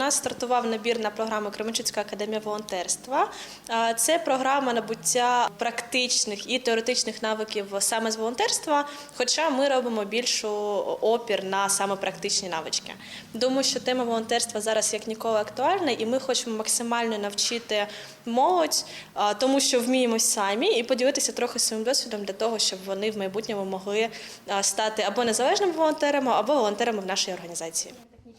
нас стартував набір на програму Кременчуцька академія волонтерства. Це програма набуття практичних і теоретичних навиків саме з волонтерства. Хоча ми робимо більшу опір на саме практичні навички. Думаю, що тема волонтерства зараз як ніколи актуальна, і ми хочемо максимально навчити молодь, тому що вміємо самі, і поділитися трохи своїм досвідом для того, щоб вони в майбутньому могли стати або незалежними волонтерами, або волонтерами в нашій організації.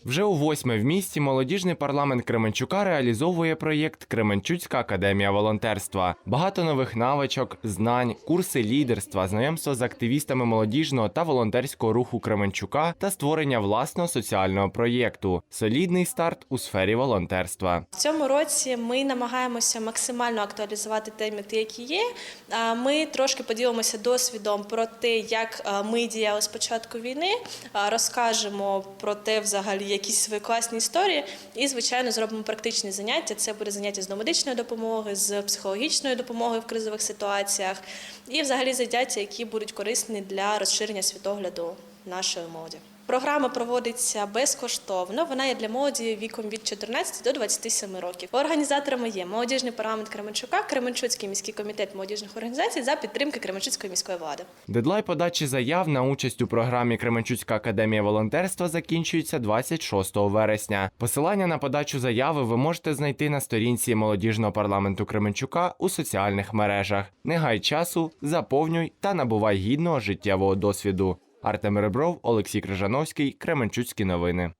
Вже у восьме в місті молодіжний парламент Кременчука реалізовує проєкт Кременчуцька академія волонтерства. Багато нових навичок, знань, курси лідерства, знайомство з активістами молодіжного та волонтерського руху Кременчука та створення власного соціального проєкту. Солідний старт у сфері волонтерства. В цьому році ми намагаємося максимально актуалізувати теми, ті, які є. Ми трошки поділимося досвідом про те, як ми діяли з початку війни, розкажемо про те, взагалі, якісь свої класні історії, і, звичайно, зробимо практичні заняття. Це буде заняття з домедичної допомоги, з психологічної допомоги в кризових ситуаціях, і взагалі заняття, які будуть корисні для розширення світогляду нашої молоді. Програма проводиться безкоштовно. Вона є для молоді віком від 14 до 27 років. Організаторами є молодіжний парламент Кременчука, Кременчуцький міський комітет молодіжних організацій за підтримки Кременчуцької міської влади. Дедлайн подачі заяв на участь у програмі Кременчуцька академія волонтерства закінчується 26 вересня. Посилання на подачу заяви ви можете знайти на сторінці молодіжного парламенту Кременчука у соціальних мережах. Не гай часу, заповнюй та набувай гідного життєвого досвіду. Артем Ребров, Олексій Крижановський, Кременчуцькі новини.